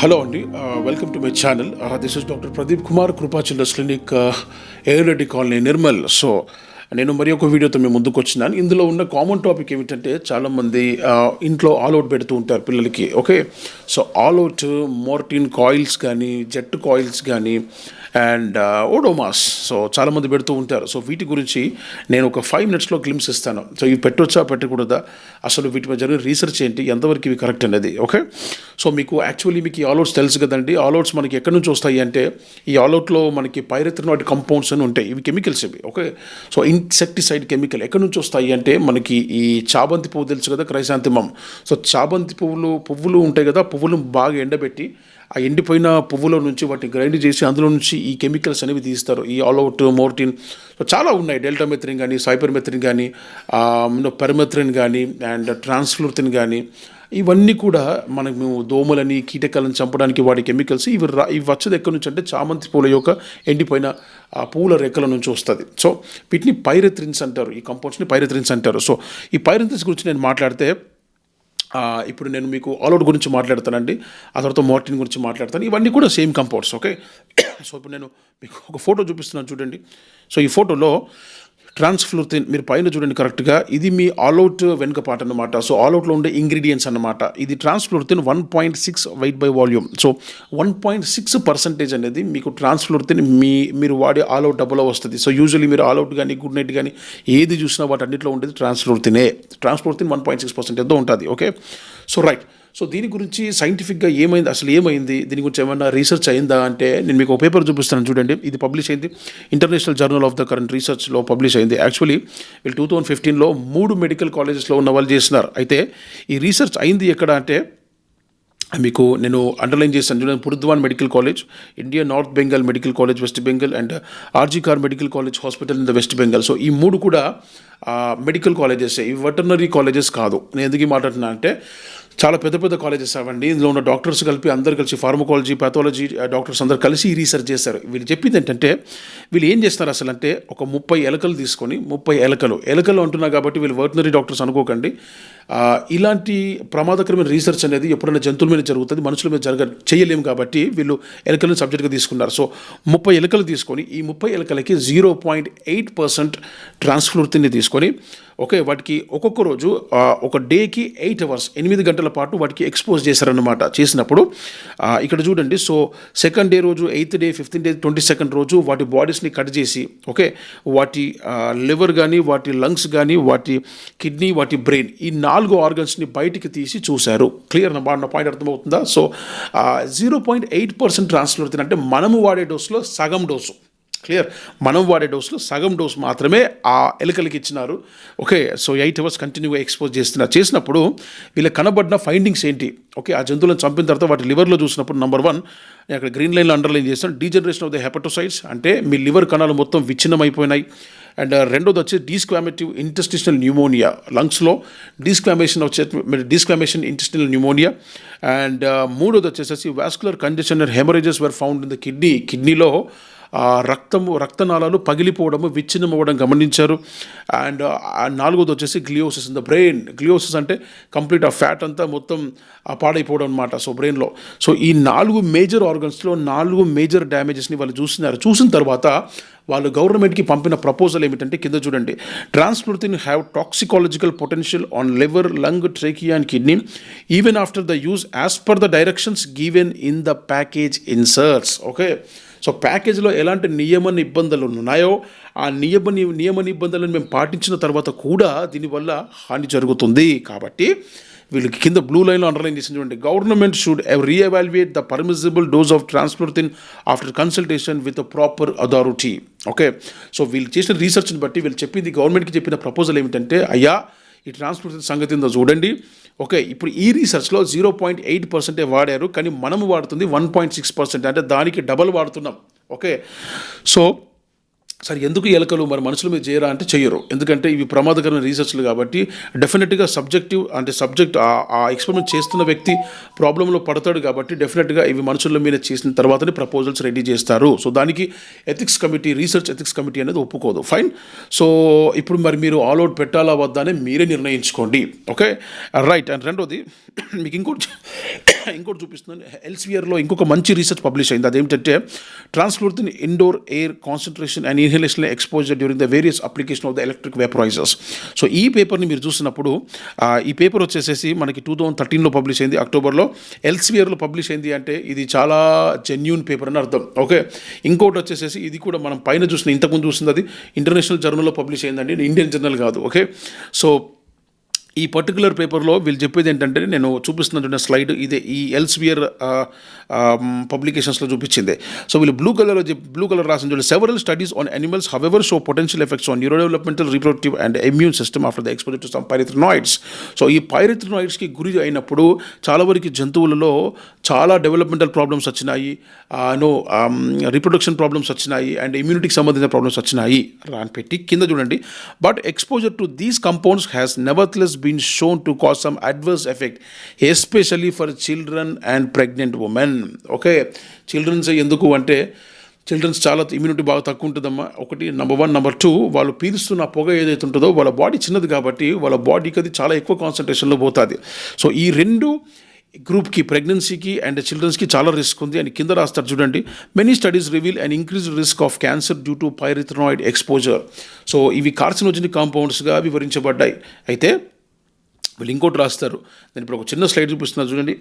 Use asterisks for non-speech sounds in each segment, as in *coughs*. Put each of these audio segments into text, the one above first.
Hello అండి. Welcome to my channel. This is doctor Pradeep Kumar Krupachandra children's clinic Yereddy colony Nirmal. So నేను మరి ఒక వీడియోతో మేము ముందుకు వచ్చినాను. ఇందులో ఉన్న కామన్ టాపిక్ ఏమిటంటే చాలామంది ఇంట్లో ఆల్ అవుట్ పెడుతూ ఉంటారు పిల్లలకి. Okay so All Out Mortein coils కానీ జెట్ కాయిల్స్ కానీ అండ్ ఓడోమాస్ సో చాలామంది పెడుతూ ఉంటారు. సో వీటి గురించి నేను ఒక ఫైవ్ మినిట్స్లో క్లిమ్స్ ఇస్తాను. సో ఇవి పెట్టొచ్చా పెట్టకూడదా? అసలు వీటి మీద జరిగిన రీసెర్చ్ ఏంటి? ఎంతవరకు ఇవి కరెక్ట్ అనేది ఓకే సో మీకు యాక్చువల్లీ మీకు ఈ ఆల్అవుట్స్ తెలుసు కదండి. ఆల్అవుట్స్ మనకి ఎక్కడి నుంచి వస్తాయి అంటే ఈ ఆల్అవుట్లో మనకి పైరెత్రిన్ వాటి కంపౌండ్స్ అని ఉంటాయి. ఇవి కెమికల్స్ ఇవి. ఓకే సో ఇన్సెక్టిసైడ్ కెమికల్ ఎక్కడి నుంచి వస్తాయి అంటే మనకి ఈ చాబంతి పువ్వు తెలుసు కదా క్రైసాంతిమం. సో చాబంతి పువ్వులు పువ్వులు ఉంటాయి కదా పువ్వులు బాగా ఎండబెట్టి ఆ ఎండిపోయిన పువ్వుల నుంచి వాటిని గ్రైండ్ చేసి అందులో నుంచి ఈ కెమికల్స్ అనేవి తీస్తారు. ఈ ఆల్ అవుట్ మోర్టిన్. సో చాలా ఉన్నాయి. డెల్టా డెల్టామెథ్రిన్ కానీ సైపర్మెథ్రిన్ కానీ పెరమెథ్రిన్ కానీ అండ్ ట్రాన్స్ఫ్లూర్థిన్ కానీ ఇవన్నీ కూడా మనకు మేము దోమలని కీటకాలను చంపడానికి వాడే కెమికల్స్ ఇవి రా ఇవి వచ్చేది ఎక్కడి నుంచి అంటే చామంతి పూల యొక్క ఎండిపోయిన ఆ పూల రెక్కల నుంచి వస్తుంది. సో వీటిని పైరెత్రిన్స్ అంటారు. ఈ కంపౌండ్స్ని పైరెత్రిన్స్ అంటారు. సో ఈ పైరెథ్రిన్స్ గురించి నేను మాట్లాడితే ఇప్పుడు నేను మీకు ఆల్అౌట్ గురించి మాట్లాడతానండి ఆ తర్వాత మోర్టిన్ గురించి మాట్లాడతాను. ఇవన్నీ కూడా సేమ్ కంపౌండ్స్ ఓకే? *coughs* సో ఇప్పుడు నేను మీకు ఒక ఫోటో చూపిస్తున్నాను చూడండి. సో ఈ ఫోటోలో ట్రాన్స్ఫ్లూర్థిన్ మీరు పైన చూడండి కరెక్ట్గా ఇది మీ ఆల్అవుట్ వెనుక పాట అనమాట సో ఆల్అవుట్లో ఉండే ఇంగ్రీడియంట్స్ అనమాట ఇది transfluthrin one point six weight by volume so one point six percentage అనేది మీకు ట్రాన్స్ఫ్లూర్థిన్ మీ మీరు వాడే ఆల్అవుట్ డబ్బులో వస్తుంది. సో యూజువల్లీ మీరు ఆల్అవుట్ కానీ గుడ్ నైట్ కానీ ఏది చూసినా వాటి అన్నింటిలో ఉండేది ట్రాన్స్ఫ్లూర్థినే transfluthrin one point six percent ఉంటుంది ఓకే సో రైట్ సో దీని గురించి సైంటిఫిక్గా ఏమైంది అసలు ఏమైంది దీని గురించి ఏమైనా రీసెర్చ్ అయిందా అంటే నేను మీకు ఒక పేపర్ చూపిస్తాను చూడండి. ఇది పబ్లిష్ అయింది. International journal of the current రీసెర్చ్లో publish అయింది. యాక్చువల్లీ వీళ్ళు టూ థౌజండ్ ఫిఫ్టీన్లో మూడు మెడికల్ కాలేజెస్లో ఉన్న వాళ్ళు చేస్తున్నారు అయితే ఈ రీసెర్చ్ అయింది ఎక్కడ అంటే మీకు నేను అండర్లైన్ చేశాను చూడండి. Burdwan medical college India North Bengal medical college West Bengal and RG Kar medical college hospital in the West Bengal so ఈ మూడు కూడా మెడికల్ కాలేజెస్ ఇవి వెటర్నరీ కాలేజెస్ కాదు. నేను ఎందుకు మాట్లాడుతున్నా అంటే చాలా పెద్ద పెద్ద కాలేజెస్ అవండి ఇందులో ఉన్న డాక్టర్స్ కలిపి అందరు కలిసి ఫార్మకాలజీ పాథాలజీ డాక్టర్స్ అందరు కలిసి రీసెర్చ్ చేశారు. వీళ్ళు చెప్పింది ఏంటంటే వీళ్ళు ఏం చేస్తారు అసలు అంటే ఒక ముప్పై ఎలకలు తీసుకొని ముప్పై ఎలకలు ఎలకలు అంటున్నారు కాబట్టి వీళ్ళు వెటనరీ డాక్టర్స్ అనుకోకండి. ఇలాంటి ప్రమాదకరమైన రీసెర్చ్ అనేది ఎప్పుడైనా జంతువుల మీద జరుగుతుంది మనుషుల మీద జరగ చేయలేము కాబట్టి వీళ్ళు ఎలకలను సబ్జెక్ట్గా తీసుకున్నారు. సో ముప్పై ఎలకలు తీసుకొని ఈ ముప్పై ఎలకలకి జీరో పాయింట్ ఎయిట్ పర్సెంట్ ట్రాన్స్ఫ్లూర్తిని తీసుకొని ఓకే వాటికి ఒక్కొక్క రోజు ఒక డేకి ఎయిట్ అవర్స్ ఎనిమిది గంటల పాటు వాటికి ఎక్స్పోజ్ చేశారనమాట చేసినప్పుడు. ఇక్కడ చూడండి సో సెకండ్ డే రోజు eighth day fifteen day twenty second రోజు వాటి బాడీస్ని కట్ చేసి ఓకే వాటి లివర్ కానీ వాటి లంగ్స్ కానీ వాటి కిడ్నీ వాటి బ్రెయిన్ ఈ నాలుగు ఆర్గన్స్ని బయటికి తీసి చూశారు. క్లియర్ నా పాయింట్ అర్థమవుతుందా? So zero point eight percent transfer అవుతుంది అంటే మనము వాడే డోసులో సగం డోసు క్లియర్ మనం వాడే డోస్లో సగం డోస్ మాత్రమే ఆ ఎలుకలకి ఇచ్చినారు. ఓకే సో ఎయిట్ అవర్స్ కంటిన్యూగా ఎక్స్పోజ్ చేస్తున్నారు చేసినప్పుడు వీళ్ళకి కనబడిన ఫైండింగ్స్ ఏంటి? ఓకే ఆ జంతువులను చంపిన తర్వాత వాటి లివర్లో చూసినప్పుడు నెంబర్ వన్ నేను అక్కడ గ్రీన్ లైన్లో అండర్లైన్ చేస్తాను డీజనరేషన్ ఆఫ్ ద హెపటోసైడ్స్ అంటే మీ లివర్ కణాలు మొత్తం విచ్ఛిన్నమైపోయినాయి. అండ్ రెండోది వచ్చి డీస్క్వామేటివ్ ఇంటెస్టిషనల్ న్యూమోనియా లంగ్స్లో డీస్క్వామేషన్ వచ్చే డీస్క్వామేషన్ ఇంటెస్టినల్ న్యూమోనియా అండ్ మూడోది వచ్చేసేసి vascular condition haemorrhages were found in the kidney కిడ్నీలో ఆ రక్తము రక్తనాళాలు పగిలిపోవడము విచ్ఛిన్నం అవ్వడం గమనించారు. అండ్ నాలుగోది వచ్చేసి gliosis in the brain. Gliosis అంటే కంప్లీట్ ఆ ఫ్యాట్ అంతా మొత్తం పాడైపోవడం అనమాట సో బ్రెయిన్లో. సో ఈ నాలుగు మేజర్ ఆర్గన్స్లో నాలుగు మేజర్ డ్యామేజెస్ని వాళ్ళు చూసినారు చూసిన తర్వాత వాళ్ళు గవర్నమెంట్కి పంపిన ప్రపోజల్ ఏమిటంటే కింద చూడండి. Transfluthrin have toxicological potential on liver lung trachea and kidney even after the use as per the directions given in the package inserts okay so ప్యాకేజీలో ఎలాంటి నియమ నిబంధనలు ఉన్నాయో ఆ నియమ నియమ నిబంధనలను మేము పాటించిన తర్వాత కూడా దీనివల్ల హాని జరుగుతుంది. కాబట్టి వీళ్ళకి కింద బ్లూ లైన్లో అండర్లైన్ చేసిన చూడండి. Government should reevaluate the permissible dose of transfluthrin after consultation with proper authority okay so వీళ్ళు చేసిన రీసెర్చ్ని బట్టి వీళ్ళు చెప్పింది గవర్నమెంట్కి చెప్పిన ప్రపోజల్ ఏమిటంటే అయ్యా ఈ ట్రాన్స్పోర్ట్ సంగతి ఉందో చూడండి. ఓకే ఇప్పుడు ఈ రీసెర్చ్లో జీరో పాయింట్ ఎయిట్ పర్సెంటే వాడారు కానీ మనము వాడుతుంది వన్ పాయింట్ సిక్స్ పర్సెంట్ అంటే దానికి డబల్ వాడుతున్నాం. ఓకే సో సరే ఎందుకు ఎలకలు మరి మనుషుల మీద చేయరా అంటే చేయరు. ఎందుకంటే ఇవి ప్రమాదకరమైన రీసెర్చ్లు కాబట్టి డెఫినెట్గా సబ్జెక్టివ్ అంటే సబ్జెక్ట్ ఆ ఎక్స్పెరిమెంట్ చేస్తున్న వ్యక్తి ప్రాబ్లంలో పడతాడు కాబట్టి డెఫినెట్గా ఇవి మనుషుల మీద చేసిన తర్వాతనే ప్రపోజల్స్ రెడీ చేస్తారు. సో దానికి ethics committee research ethics committee అనేది ఒప్పుకోదు. ఫైన్ సో ఇప్పుడు మరి మీరు ఆల్ అవుట్ పెట్టాలా వద్దా అని మీరే నిర్ణయించుకోండి. ఓకే? రైట్ అండ్ రెండోది మీకు ఇంకోటి ఇంకోటి చూపిస్తున్నాను. ఎల్స్వియర్లో ఇంకొక మంచి రీసెర్చ్ పబ్లిష్ అయింది. అదేమిటంటే transfluthrin indoor air concentration and inhalation exposure during the various application of the electric vaporisers so ఈ పేపర్ని మీరు చూసినప్పుడు ఈ పేపర్ వచ్చేసేసి మనకి టూ థౌజండ్ థర్టీన్లో పబ్లిష్ అయింది అక్టోబర్లో ఎల్స్వియర్లో పబ్లిష్ అయింది అంటే ఇది చాలా జెన్యున్ పేపర్ అని అర్థం. ఓకే ఇంకోటి వచ్చేసేసి ఇది కూడా మనం పైన చూసిన ఇంతకుముందు చూసింది అది. ఇంటర్నేషనల్ జర్నల్లో పబ్లిష్ అయిందండి. ఇండియన్ జర్నల్ కాదు. ఓకే సో ఈ పర్టికులర్ పేపర్లో వీళ్ళు చెప్పేది ఏంటంటే నేను చూపిస్తున్నటువంటి స్లైడ్ ఇదే ఈ ఎల్స్వియర్ పబ్లికేషన్స్లో చూపించింది. సో వీళ్ళు బ్లూ కలర్ బ్లూ కలర్ రాసిన చూడండి. Several studies on animals however show potential effects on neurodevelopmental reproductive and immune system after the exposure to some pyrethroids so ఈ పైరిథ్రనాయిడ్స్కి గురి అయినప్పుడు చాలా వరకు జంతువులలో చాలా డెవలప్మెంటల్ ప్రాబ్లమ్స్ వచ్చినాయి. నో రీప్రొడక్షన్ ప్రాబ్లమ్స్ వచ్చినాయి అండ్ ఇమ్యూనిటీకి సంబంధించిన ప్రాబ్లమ్స్ వచ్చినాయి. అని పెట్టి కింద చూడండి. But exposure to these compounds has been shown shown to some adverse adverse effect for for children and pregnant women okay children's ఎందుకు అంటే చిల్డ్రన్స్ చాలా ఇమ్యూనిటీ బాగా తక్కువ ఉంటుందమ్మా. ఒకటి నెంబర్ వన్ నెంబర్ టూ వాళ్ళు పీలుస్తున్న పొగ ఏదైతే ఉంటుందో వాళ్ళ బాడీ చిన్నది కాబట్టి వాళ్ళ బాడీకి అది చాలా ఎక్కువ కాన్సన్ట్రేషన్లో పోతుంది. సో ఈ రెండు గ్రూప్కి ప్రెగ్నెన్సీకి అండ్ చిల్డ్రన్స్కి చాలా రిస్క్ ఉంది. అని కింద రాస్తారు చూడండి many studies reveal and increase risk of cancer due to pyrethroid exposure so ఇవి కార్సినోజెనిక్ కాంపౌండ్స్గా వివరించబడ్డాయి. అయితే వీళ్ళు ఇంకోటి రాస్తారు. నేను ఇప్పుడు ఒక చిన్న స్లైడ్ చూపిస్తున్నారు చూడండి.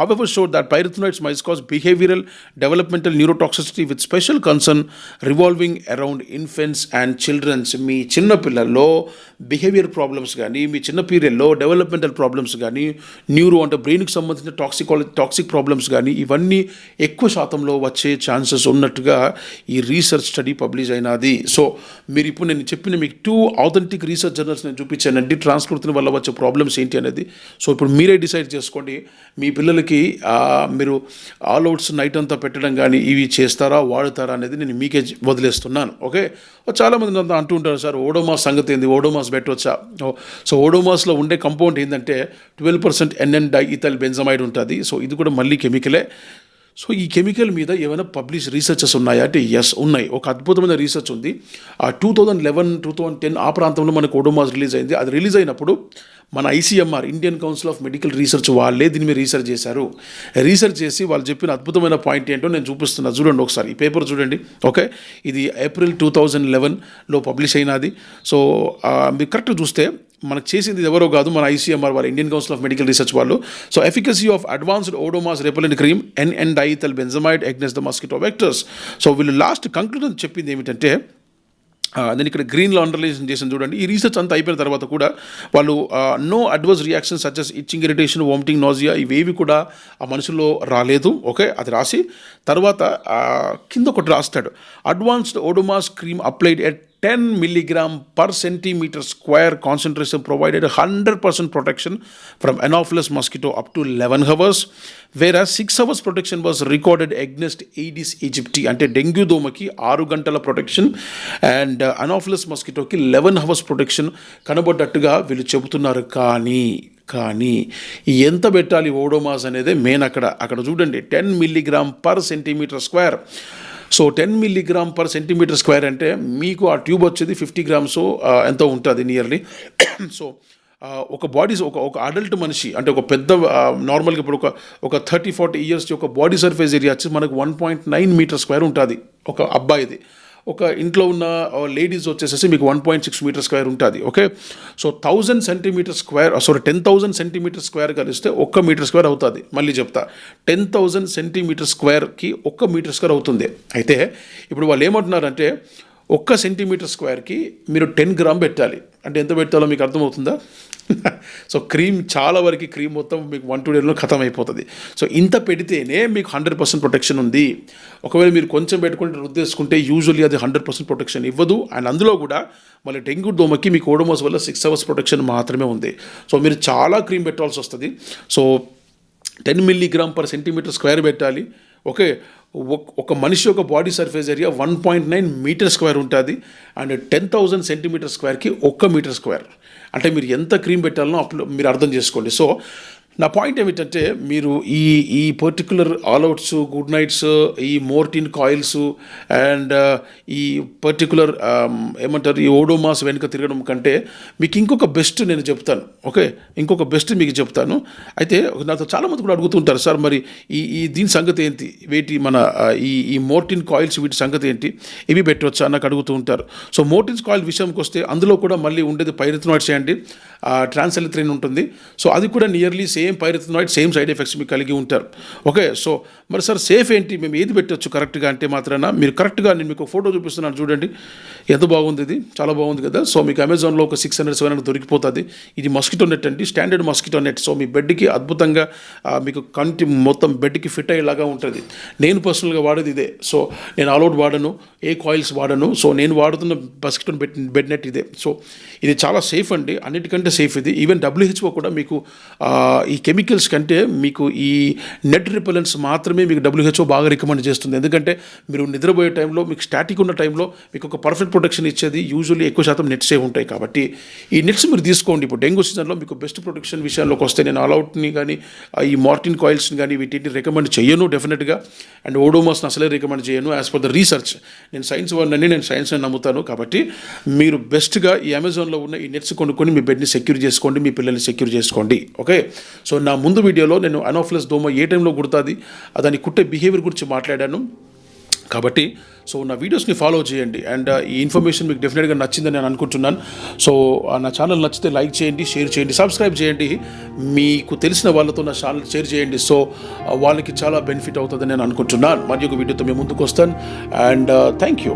However showed that pyrethroids mice cause behavioural developmental neurotoxicity with special concern revolving around infants and children's మీ చిన్న పిల్లల్లో బిహేవియర్ ప్రాబ్లమ్స్ కానీ మీ చిన్న పీరియడ్లో డెవలప్మెంటల్ ప్రాబ్లమ్స్ కానీ న్యూరో అంటే బ్రెయిన్కి సంబంధించిన టాక్సికాలజీ టాక్సిక్ ప్రాబ్లమ్స్ కానీ ఇవన్నీ ఎక్కువ శాతంలో వచ్చే ఛాన్సెస్ ఉన్నట్టుగా ఈ రీసెర్చ్ స్టడీ పబ్లిష్ అయినది. సో మీరు ఇప్పుడు నేను చెప్పిన మీకు టూ ఆథెంటిక్ రీసెర్చ్ జర్నల్స్ నేను చూపించానండి. ట్రాన్స్కృతిని వల్ల వచ్చే ప్రాబ్లమ్స్ ఏంటి అనేది. సో ఇప్పుడు మీరే డిసైడ్ చేసుకోండి. మీ పిల్లలకి ఆ, మీరు ఆల్ అవుట్స్ నైట్ అంతా పెట్టడం కానీ ఇవి చేస్తారా వాడుతారా అనేది నేను మీకే వదిలేస్తున్నాను. ఓకే? చాలామంది నన్ను అంటూ ఉంటారు సార్ ఓడోమాస్ సంగతి ఏంది? ఓడోమాస్ పెట్టవచ్చా సో ఓడోమాస్లో ఉండే కంపౌండ్ ఏంటంటే twelve percent N N diethyl benzamide ఉంటుంది. సో ఇది కూడా మళ్ళీ కెమికలే. సో ఈ కెమికల్ మీద ఏమైనా పబ్లిష్ రీసెర్చెస్ ఉన్నాయా అంటే ఎస్ ఉన్నాయి. ఒక అద్భుతమైన రీసెర్చ్ ఉంది. ఆ two thousand eleven two thousand ten ఆ ప్రాంతంలో మనకు ఓడోమాస్ రిలీజ్ అయింది. అది రిలీజ్ అయినప్పుడు మన ICMR Indian council of medical research వాళ్ళే దీని మీద రీసెర్చ్ చేశారు. రీసెర్చ్ చేసి వాళ్ళు చెప్పిన అద్భుతమైన పాయింట్ ఏంటో నేను చూపిస్తున్నా. చూడండి ఒకసారి. ఈ పేపర్ చూడండి. ఓకే ఇది ఏప్రిల్ టూ థౌజండ్ లెవెన్లో పబ్లిష్ అయినది. సో మీరు కరెక్ట్ చూస్తే మనకు చేసింది ఎవరో కాదు మన ఐసీఎంఆర్ వాళ్ళు Indian council of medical research వాళ్ళు. So efficacy of advanced Odomos repellent cream N and diethyl benzamide against the mosquito vectors so వీళ్ళు లాస్ట్ కంక్లూజన్ చెప్పింది ఏమిటంటే నేను ఇక్కడ గ్రీన్లో అండర్లైజేషన్ చేసిన చూడండి. ఈ రీసెర్చ్ అంతా అయిపోయిన తర్వాత కూడా వాళ్ళు no adverse reaction such itching irritation vomiting nausea ఇవేవి కూడా ఆ మనుషుల్లో రాలేదు. ఓకే అది రాసి తర్వాత కింద ఒకటి రాస్తాడు. Advanced Odomos cream applied at ten milligram per centimetre square concentration provided hundred percent protection from anopheles mosquito up to eleven hours where six hours protection was recorded against aedes aegypti అంటే dengue దోమకి ఆరు గంటల protection and anopheles మస్కిటోకి eleven hours protection కనబడ్డట్టుగా వీళ్ళు చెబుతున్నారు. కానీ కానీ ఎంత పెట్టాలి ఓడోమాస్ అనేది మెయిన్ అక్కడ అక్కడ చూడండి. Ten milligram per centimetre square so ten milligram per centimetre square అంటే మీకు ఆ ట్యూబ్ వచ్చేది ఫిఫ్టీ గ్రామ్స్ ఎంతో ఉంటుంది నియర్లీ సో ఒక బాడీ ఒక ఒక అడల్ట్ మనిషి అంటే ఒక పెద్ద నార్మల్గా ఇప్పుడు ఒక ఒక థర్టీ ఫార్టీ ఇయర్స్ ఒక బాడీ సర్ఫేస్ ఏరియా వచ్చి మనకు one point nine metre square ఉంటుంది ఒక అబ్బాయిది. ఒక ఇంట్లో ఉన్న లేడీస్ వచ్చేసేసి మీకు one point six metre square ఉంటుంది okay so thousand centimetre square sorry ten thousand centimetre square కలిస్తే ఒక్క మీటర్ స్క్వేర్ అవుతుంది మళ్ళీ చెప్తా. టెన్ థౌజండ్ సెంటీమీటర్ స్క్వేర్కి ఒక్క మీటర్ స్క్వేర్ అవుతుంది. అయితే ఇప్పుడు వాళ్ళు ఏమంటున్నారంటే ఒక్క సెంటీమీటర్ స్క్వేర్కి మీరు టెన్ గ్రామ్ పెట్టాలి. అంటే ఎంత పెట్టాలో మీకు అర్థమవుతుందా? *laughs* సో క్రీమ్ చాలా వరకు క్రీమ్ మొత్తం మీకు వన్ టూ డేలో ఖతం అయిపోతుంది. సో ఇంత పెడితేనే మీకు హండ్రెడ్ పర్సెంట్ ప్రొటెక్షన్ ఉంది. ఒకవేళ మీరు కొంచెం పెట్టుకుంటే రుద్దేసుకుంటే యూజువల్లీ అది హండ్రెడ్ పర్సెంట్ ప్రొటెక్షన్ ఇవ్వదు. అండ్ అందులో కూడా మళ్ళీ డెంగ్యూ దోమకి మీకు ఓడోమోస్ వల్ల సిక్స్ అవర్స్ ప్రొటెక్షన్ మాత్రమే ఉంది. సో మీరు చాలా క్రీమ్ పెట్టాల్సి వస్తుంది. So ten milligram per centimetre square పెట్టాలి. ఓకే ఒక- ఒక మనిషి యొక్క body surface area one point nine metre square ఉంటుంది అండ్ టెన్ థౌజండ్ సెంటీమీటర్ స్క్వేర్కి ఒక్క మీటర్ స్క్వేర్ అంటే మీరు ఎంత క్రీమ్ పెట్టాలనో అప్పుడు మీరు అర్థం చేసుకోండి. సో నా పాయింట్ ఏమిటంటే మీరు ఈ ఈ పర్టికులర్ ఆల్అవుట్స్ గుడ్ నైట్స్ ఈ మోర్టిన్ కాయిల్స్ అండ్ ఈ పర్టికులర్ um, ఏమంటారు ఈ ఓడోమాస్ వెనుక తిరగడం కంటే మీకు ఇంకొక బెస్ట్ నేను చెప్తాను. ఓకే? ఇంకొక బెస్ట్ మీకు చెప్తాను. అయితే నాతో చాలామంది కూడా అడుగుతుంటారు సార్ మరి ఈ ఈ దీని సంగతి ఏంటి? వేటి మన ఈ ఈ మోర్టిన్ కాయిల్స్ వీటి సంగతి ఏంటి? ఇవి పెట్టవచ్చా నాకు అడుగుతూ ఉంటారు. సో మోర్టిన్స్ కాయిల్ విషయంకి వస్తే అందులో కూడా మళ్ళీ ఉండేది పైరిథనాయిడ్స్ అండి ట్రాన్సెలిత్రిన్ ఉంటుంది. సో అది కూడా nearly same pyrethroid same side effects మీకు కలిగి ఉంటారు. ఓకే సో మరి సార్ సేఫ్ ఏంటి? మేము ఏది పెట్టచ్చు కరెక్ట్గా అంటే మాత్రాన? మీరు కరెక్ట్గా నేను మీకు ఫోటో చూపిస్తున్నాను చూడండి. ఎంత బాగుంది ఇది? చాలా బాగుంది కదా? సో మీకు అమెజాన్లో ఒక సిక్స్ హండ్రెడ్ సెవెన్ హండ్రెడ్ దొరికిపోతుంది. ఇది మస్కిటో నెట్ అండి స్టాండర్డ్ మస్కిటో నెట్ సో మీ బెడ్కి అద్భుతంగా మీకు కంటి మొత్తం బెడ్కి ఫిట్ అయ్యేలాగా ఉంటుంది. నేను పర్సనల్గా వాడేది ఇదే. సో నేను ఆల్అౌట్ వాడను ఏ కాయిల్స్ వాడను. సో నేను వాడుతున్న మస్కిటో బెడ్ బెడ్ నెట్ ఇదే. సో ఇది చాలా సేఫ్ అండి. అన్నిటికంటే సేఫ్ ఇది. ఈవెన్ డబ్ల్యూహెచ్ఓ కూడా మీకు ఈ కెమికల్స్ కంటే మీకు ఈ నెట్ రిపెలెన్స్ మాత్రమే మీకు డబ్ల్యూహెచ్ఓ బాగా రికమెండ్ చేస్తుంది. ఎందుకంటే మీరు నిద్రపోయే టైంలో మీకు స్టాటిక్ ఉన్న టైంలో మీకు ఒక పర్ఫెక్ట్ ప్రొటెక్షన్ ఇచ్చేది యూజువల్లీ ఎక్కువ శాతం నెట్సే ఉంటాయి కాబట్టి ఈ నెట్స్ మీరు తీసుకోండి. ఇప్పుడు డెంగ్యూ సీజన్లో మీకు బెస్ట్ ప్రొటెక్షన్ విషయాల్లోకి వస్తే నేను ఆల్అవుట్ని కానీ ఈ మార్టిన్ కాయిల్స్ని కానీ వీటిని రికమెండ్ చేయను డెఫినెట్గా. అండ్ ఓడోమాస్ని అసలే రికమెండ్ చేయను యాజ్ పర్ ద రీసెర్చ్ నేను సైన్స్ వాళ్ళని నేను సైన్స్ని నమ్ముతాను కాబట్టి మీరు బెస్ట్గా ఈ అమెజాన్లో ఉన్న ఈ నెట్స్ కొనుక్కొని మీ బెడ్ని సెక్యూర్ చేసుకోండి మీ పిల్లల్ని సెక్యూర్ చేసుకోండి. ఓకే? సో నా ముందు వీడియోలో నేను అనోఫ్లస్ దోమ ఏ టైంలో కుడుతుంది దాని కుట్టే బిహేవియర్ గురించి మాట్లాడాను. కాబట్టి సో నా వీడియోస్ని ఫాలో చేయండి. అండ్ uh, ఈ ఇన్ఫర్మేషన్ మీకు డెఫినెట్గా నచ్చిందని నేను అనుకుంటున్నాను. సో నా ఛానల్ నచ్చితే లైక్ చేయండి షేర్ చేయండి సబ్స్క్రైబ్ చేయండి. మీకు తెలిసిన వాళ్ళతో నా ఛానల్ షేర్ చేయండి. సో వాళ్ళకి చాలా బెనిఫిట్ అవుతుందని నేను అనుకుంటున్నాను. మరి ఒక వీడియోతో మేము ముందుకు వస్తాను. And thank you